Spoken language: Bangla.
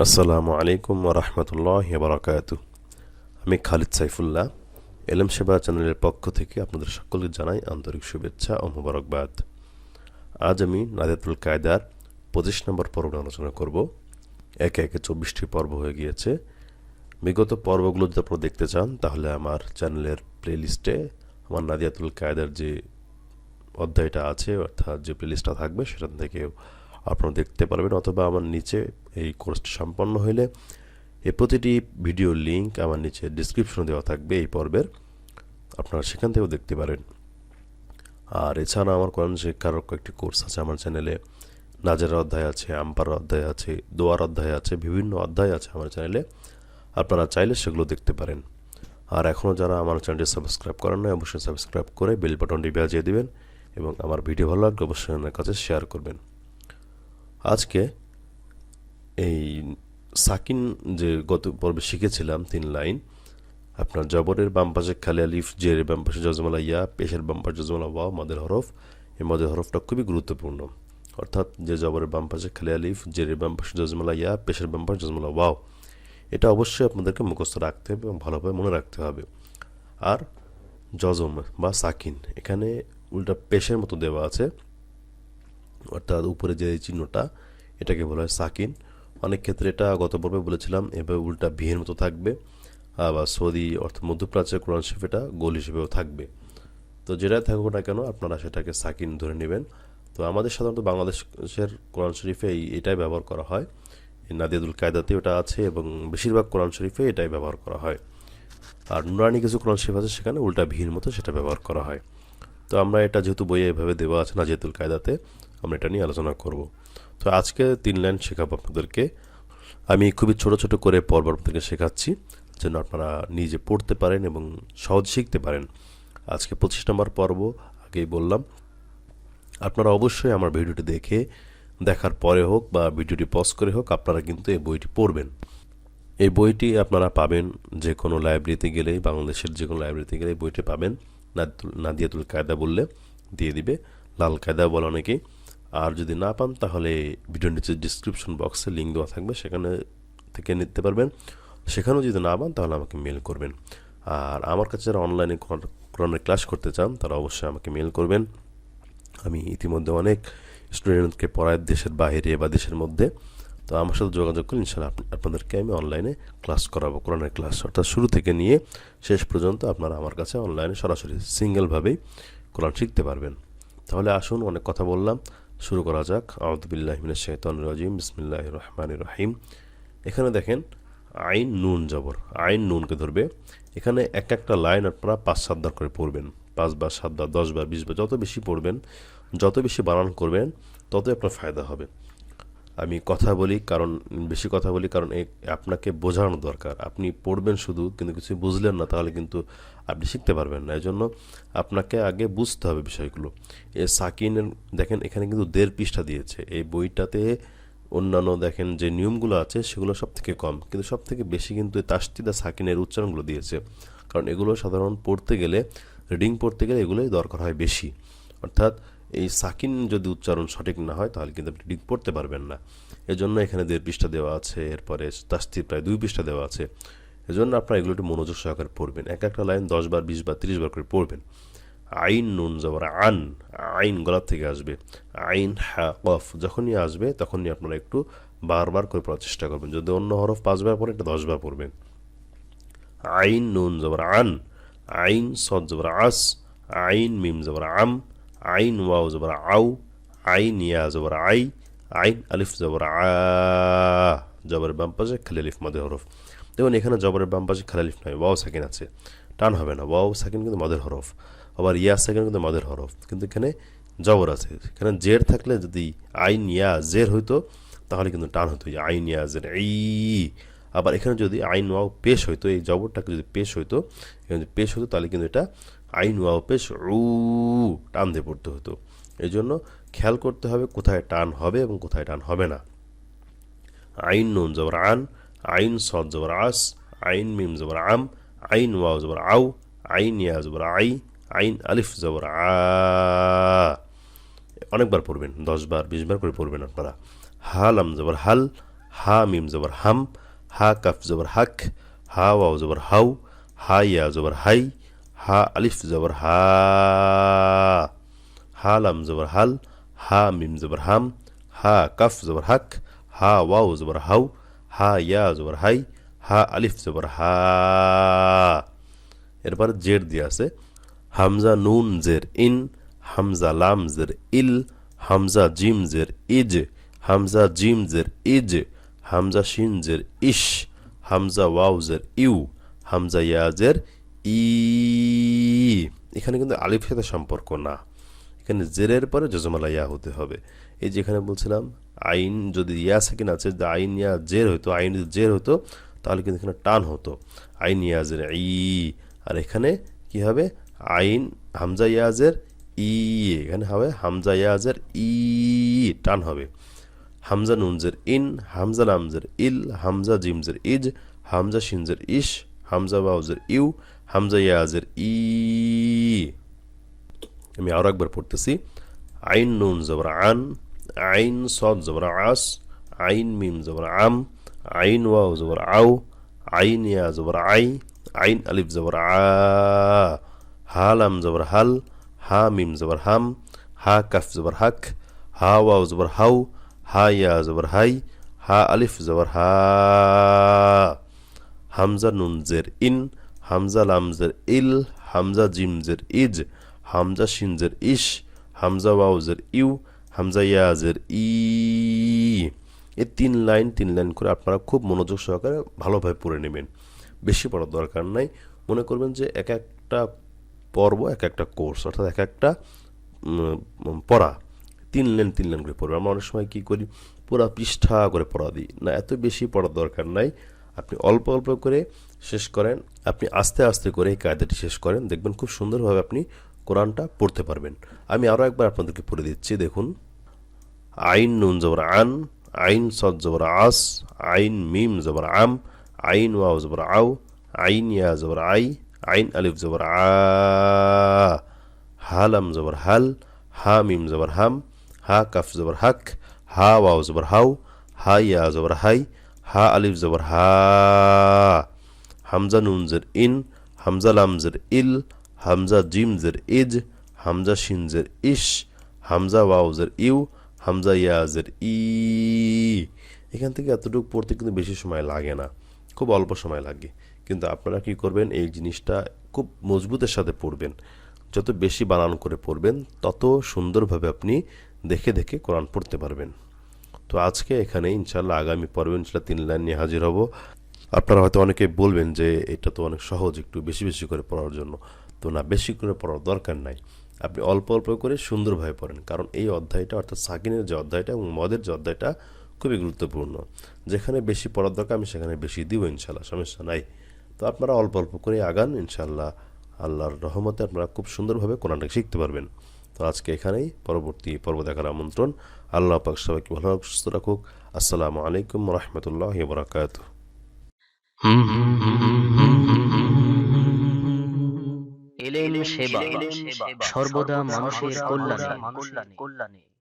আসসালামু আলাইকুম রহমতুল্লাহ বারকাত আমি খালিদ সাইফুল্লাহ, এলএম সেবা চ্যানেলের পক্ষ থেকে আপনাদের সকলকে জানাই আন্তরিক শুভেচ্ছা ও মোবারকবাদ। আজ আমি নাদিয়াতুল কায়দার পঁচিশ নম্বর পর্ব আলোচনা করব। একে একে চব্বিশটি পর্ব হয়ে গিয়েছে। বিগত পর্বগুলো যদি আপনারা দেখতে চান, তাহলে আমার চ্যানেলের প্লেলিস্টে আমার নাদিয়াতুল কায়দার যে অধ্যায়টা আছে, অর্থাৎ যে প্লেলিস্টটা থাকবে, সেখান থেকে আপনারা দেখতে পারবেন, অথবা আমার নিচে এই কোর্সটি সম্পন্ন হলে এই প্রতিটি ভিডিও লিঙ্ক আমার নিচে ডিসক্রিপশনে দেওয়া থাকবে এই পর্বের। আপনারা সেখান থেকেও দেখতে পারেন। আর এছাড়া আমার কোরআন শিক্ষার কয়েকটি কোর্স আছে আমার চ্যানেলে। নাজের অধ্যায় আছে আম্পার অধ্যায় আছে, দোয়ার অধ্যায় আছে, বিভিন্ন অধ্যায় আছে আমার চ্যানেলে। আপনারা চাইলে সেগুলো দেখতে পারেন। আর এখনও যারা আমার চ্যানেলটি সাবস্ক্রাইব করেন না অবশ্যই সাবস্ক্রাইব করে বেল বাটনটি বাজিয়ে দেবেন এবং আমার ভিডিও ভালো লাগলে অবশ্যই আমার কাছে শেয়ার করবেন। আজকে এই সাকিন যে গত পর্বে শিখেছিলাম তিন লাইন, আপনার জবরের বাম খালি আলিফ, জের বাম পাশে জজমালা ইয়া, পেশের বাম জজমালা ওয়াও মদের হরফ। এই মদের হরফটা খুবই গুরুত্বপূর্ণ। অর্থাৎ যে জবরের বাম খালি আলিফ, জের বাম পাশে জজমালা ইয়া, পেশের বাম জজমালা ওয়াও এটা অবশ্যই আপনাদেরকে মুখস্থ রাখতে হবে এবং ভালোভাবে মনে রাখতে হবে। আর জজম বা সাকিন, এখানে উল্টা পেশের মতো দেওয়া আছে। অর্থাৎ উপরে যে চিহ্নটা, এটাকে বলা হয় সাকিন। অনেক ক্ষেত্রে এটা গত পর্বে বলেছিলাম, এভাবে উল্টা ভিয়ের মতো থাকবে, আবার সৌদি অর্থাৎ মধ্যপ্রাচ্যের কোরআন শরীফ এটা গোল হিসেবেও থাকবে। তো যেটাই থাকুক না কেন, আপনারা সেটাকে সাকিন ধরে নেবেন। তো আমাদের সাধারণত বাংলাদেশের কোরআন শরীফে এই এটাই ব্যবহার করা হয়। নাদিয়াদুল কায়দাতে ওটা আছে এবং বেশিরভাগ কোরআন শরীফে এটাই ব্যবহার করা হয়। আর নুরানি কিছু কোরআন শরীফ আছে, সেখানে উল্টা ভিড় মতো সেটা ব্যবহার করা হয়। তো আমরা এটা যেহেতু বইয়ে এভাবে দেওয়া আছে নাজিয়াতুল কায়দাতে আমরা এটা নিয়ে আলোচনা করব। তো আজকে তিন লাইন শেখাবো আপনাদেরকে। আমি খুবই ছোট ছোট করে পর্ব থেকে শেখাচ্ছি, যেন আপনারা নিজে পড়তে পারেন এবং সহজ শিখতে পারেন। আজকে পঁচিশ নম্বর পর্ব, আগেই বললাম। আপনারা অবশ্যই আমার ভিডিওটি দেখে, দেখার পরে হোক বা ভিডিওটি পজ করে হোক, আপনারা কিন্তু এই বইটি পড়বেন। এই বইটি আপনারা পাবেন যে কোনো লাইব্রেরিতে গেলেই, বাংলাদেশের যে কোনো লাইব্রেরিতে গেলে বইটি পাবেন। নাদিয়াতুল কায়দা বললে, দিয়ে দিবে। লাল কায়দা বলে অনেকেই। আর যদি না পান, তাহলে ভিডিওর নিচে ডিসক্রিপশন বক্সে লিঙ্ক দেওয়া থাকবে, সেখানে থেকে নিতে পারবেন। সেখানেও যদি না পান, তাহলে আমাকে মেল করবেন। আর আমার কাছে যারা অনলাইনে কোরআনের ক্লাস করতে চান, তারা অবশ্যই আমাকে মেল করবেন। আমি ইতিমধ্যে অনেক স্টুডেন্টকে পড়াই দেশের বাইরে বা দেশের মধ্যে। তো আমার সাথে যোগাযোগ করলে ইনশাল্লাহ আপনাদেরকে আমি অনলাইনে ক্লাস করাবো, কোরআনের ক্লাস অর্থাৎ শুরু থেকে নিয়ে শেষ পর্যন্ত আপনারা আমার কাছে অনলাইনে সরাসরি সিঙ্গেলভাবেই কোরআন শিখতে পারবেন। তাহলে আসুন, অনেক কথা বললাম। শুরু করা যাক। আউদুবিল্লাহমিন শেতন রাজিম। বিসমিল্লাহ রহমান রাহিম। এখানে দেখেন আইন নুন জবর। আইন নুনকে ধরবে। এখানে এক একটা লাইন আপনারা পাঁচ সাতবার করে পড়বেন। পাঁচবার সাতবার দশবার বিশবার যত বেশি পড়বেন, যত বেশি বানান করবেন, ততই আপনার ফায়দা হবে। আমি কথা বলি, কারণ, বেশি কথা বলি, কারণ আপনাকে বোঝানো দরকার। আপনি পড়বেন শুধু, কিন্তু কিছু বুঝলেন না, তাহলে কিন্তু আপনি শিখতে পারবেন না। এই জন্য আপনাকে আগে বুঝতে হবে বিষয়গুলো। এ, সাকিনের, দেখেন, এখানে কিন্তু দেড় পৃষ্ঠা দিয়েছে। এই বইটাতে অন্যান্য, দেখেন, যে নিয়মগুলো আছে, সেগুলো সব থেকে কম। কিন্তু সব থেকে বেশি কিন্তু তাস্তিদা সাকিনের উচ্চারণগুলো দিয়েছে। কারণ এগুলো সাধারণ পড়তে গেলে, রিডিং পড়তে গেলে এগুলোই দরকার হয় বেশি। অর্থাৎ এই সাকিন যদি উচ্চারণ সঠিক না হয়, তাহলে কিন্তু আপনি রিডিং পড়তে পারবেন না। এজন্য এখানে দেড় পৃষ্ঠা দেওয়া আছে, এরপরে তাস্তি প্রায় দুই পৃষ্ঠা দেওয়া আছে। এজন্য আপনারা এগুলো একটু মনোযোগ সহকারে পড়বেন। এক একটা লাইন দশ বার, বিশ বার, তিরিশ বার করে পড়বেন। আইন নুন যাবার আন, আইন গলার থেকে আসবে। আইন হ্যা কফ যখনই আসবে, তখনই আপনারা একটু বারবার করে পড়ার চেষ্টা করবেন। যদি অন্য হরফ পাঁচবার পরে এটা দশবার পড়বেন। আইন নুন যাবার আন, আইন সদ যাবার আস, আইন মিম যাবার আম আইন ওয়াও যাবার আউ আইন ইয়া যাবার আই আইন আলিফ যাবার আ জবরের বাম পাশে খালি আলিফ মাদে হরফ দেখুন, এখানে জবরের বাম পাশে খালি নয়, ওয়াও সাকিন আছে। টান হবে না, ওয়াও সাকিন কিন্তু মদের হরফ। আবার ইয়া সাকিন কিন্তু মদের হরফ। কিন্তু এখানে জবর আছে। এখানে জের থাকলে যদি আইন ইয়া জের হইতো, তাহলে কিন্তু টান হতো। আইন ইয়া জের এই আবার এখানে যদি আইন ওয়াও পেশ হইতো, এই জবরটাকে যদি পেশ হইতো, এখানে যদি পেশ হতো তাহলে কিন্তু এটা আইন ওয়াও পেশ উ টান দিয়ে পড়তে হতো। এই জন্য খেয়াল করতে হবে কোথায় টান হবে এবং কোথায় টান হবে না। আইন নুন জবর আন, আইন সদ জবর আস, আইন মিম জবর আম, আইন ওয়াও জবর আউ, আইন ইয়া জবর আই, আইন আলিফ জবর আ। অনেকবার পড়বেন দশ বার বিশ বার করে পড়বেন আপনারা। হাল আম জবর হাল, হা মিম জবর হাম, হা কাফ জবর হাক, হা ওয়াও জবর হাউ, হা ইয়া জবর হাই হা আলিফ জবর হা হা লাম জবর হাল হা মিম জবর হাম হা কাফ জবর হাক হা ওয়াও জবর হাউ হা ইয়া জবর হাই হা আলিফ জবর হা এরপরে জের দিয়ে আছে। হামজা নুন জের ইন, হামজা লাম জের ইল, হামজা জিম জের ইজ, হামজা জিম জের ইজ, হামজা শিন জের ইশ, হামজা ওয়াও জের ইউ, হামজা ইয়া জের ই, এখানে কিন্তু আলিফের সাথে সম্পর্ক না। এখানে জেরের পরে জজমালা ইয়া হতে হবে। এই যেখানে বলছিলাম, আইন যদি ইয়া সেকেন্ড আছে, যদি আইন ইয়া জের হতো আইন যদি জের হতো তাহলে কিন্তু এখানে টান হতো। আইন ইয়াজের ই। আর এখানে কি হবে? আইন হামজা ইয়াজের ই। এখানে হবে হামজা ইয়াজের ই। টান হবে। হামজা নুনজের ইন। হামজা নামজের ইল। হামজা জিমজের ইজ। হামজা শিনজের ইশ। হামজা বাউজের ইউ। হামজা ইয়াজের ই আমি আরও একবার পড়তেছি আইন নুন জবর আন আইন সদ জবর আস আইন মিম জবর আম আইন ওয়াও জবর আউ আইন ইয়া জবর আই আইন আলিফ জবর আ হা লাম জবর হাল হা মিম জবর হাম হা কাফ জবর হাক হা ওয়াও জবর হাউ হা ইয়া জবর হাই হা আলিফ জবর হা হামজা নুন জের ইন হামজা লামজের ইল, হামজা জিমজের ইজ, হামজা শিন জের ইশ, হামজা ওয়াউজের ইউ, হামজা ইয়াজের ই। এই তিন লাইন তিন লাইন করে আপনারা খুব মনোযোগ সহকারে ভালোভাবে পড়ে নেবেন। বেশি পড়ার দরকার নাই। মনে করবেন যে এক একটা পর্ব, এক একটা কোর্স, অর্থাৎ এক একটা পড়া। তিন লাইন তিন লাইন করে পড়বে আমরা অনেক সময় কী করি, পুরা পৃষ্ঠা করে পড়া দিই। না, এত বেশি পড়ার দরকার নাই। আপনি অল্প অল্প করে শেষ করেন, আপনি আস্তে আস্তে করে এই কায়দাটি শেষ করেন, দেখবেন খুব সুন্দরভাবে আপনি কোরআনটা পড়তে পারবেন। আমি আরও একবার আপনাদেরকে পড়ে দিচ্ছি, দেখুন। আইন নুন জবর আন, আইন সদ জবর আস, আইন মিম জবর আম, আইন ওয়াও জবর আউ আইন ইয়া জবর আই, আইন আলিফ জবর আ, হালাম জবর হাল, হা মিম জবর হাম, হা কাফ জবর হাক, হা ওয়াও জবর হাউ, হা ইয়া জবর হাই হা আলিফ জবর হা, হামজা নুন জের ইন, হামজা লাম জের ইল, হামজা জিম জের ইজ, হামজা শিন জের ইশ, হামজা ওয়াও জের ইউ, হামজা ইয়াজের ই। এখান থেকে এতটুকু পড়তে কিন্তু বেশি সময় লাগে না, খুব অল্প সময় লাগে। কিন্তু আপনারা কি করবেন, এই জিনিসটা খুব মজবুতের সাথে পড়বেন। যত বেশি বানান করে পড়বেন, তত সুন্দরভাবে আপনি দেখে দেখে কোরআন পড়তে পারবেন। তো আজকে এখানে ইনশাল্লাহ আগামী পর্বে ইনশাল্লাহ তিন লাইন নিয়ে হাজির হব। আপনারা হয়তো অনেকে বলবেন যে এটা তো অনেক সহজ একটু বেশি বেশি করে পড়ার জন্য। তো না, বেশি করে পড়ার দরকার নাই। আপনি অল্প অল্প করে সুন্দরভাবে পড়েন, কারণ এই অধ্যায়টা অর্থাৎ সাকিনের যে অধ্যায়টা এবং মদের যে অধ্যায়টা খুবই গুরুত্বপূর্ণ। যেখানে বেশি পড়ার দরকার, আমি সেখানে বেশি দিব ইনশাল্লাহ সমস্যা নাই। তো আপনারা অল্প অল্প করে আগান ইনশাল্লাহ আল্লাহর রহমতে আপনারা খুব সুন্দরভাবে কোরআনটা শিখতে পারবেন। তো আজকে এখানেই পরবর্তী পর্ব দেখার আমন্ত্রণ। আল্লাহ পাক সবাইকে ভালো রাখুক, সুস্থ রাখুক। আসসালামু আলাইকুম রহমতুল্লাহ বরাকাত এলেন সেবা সর্বদা মানুষের কল্যাণে।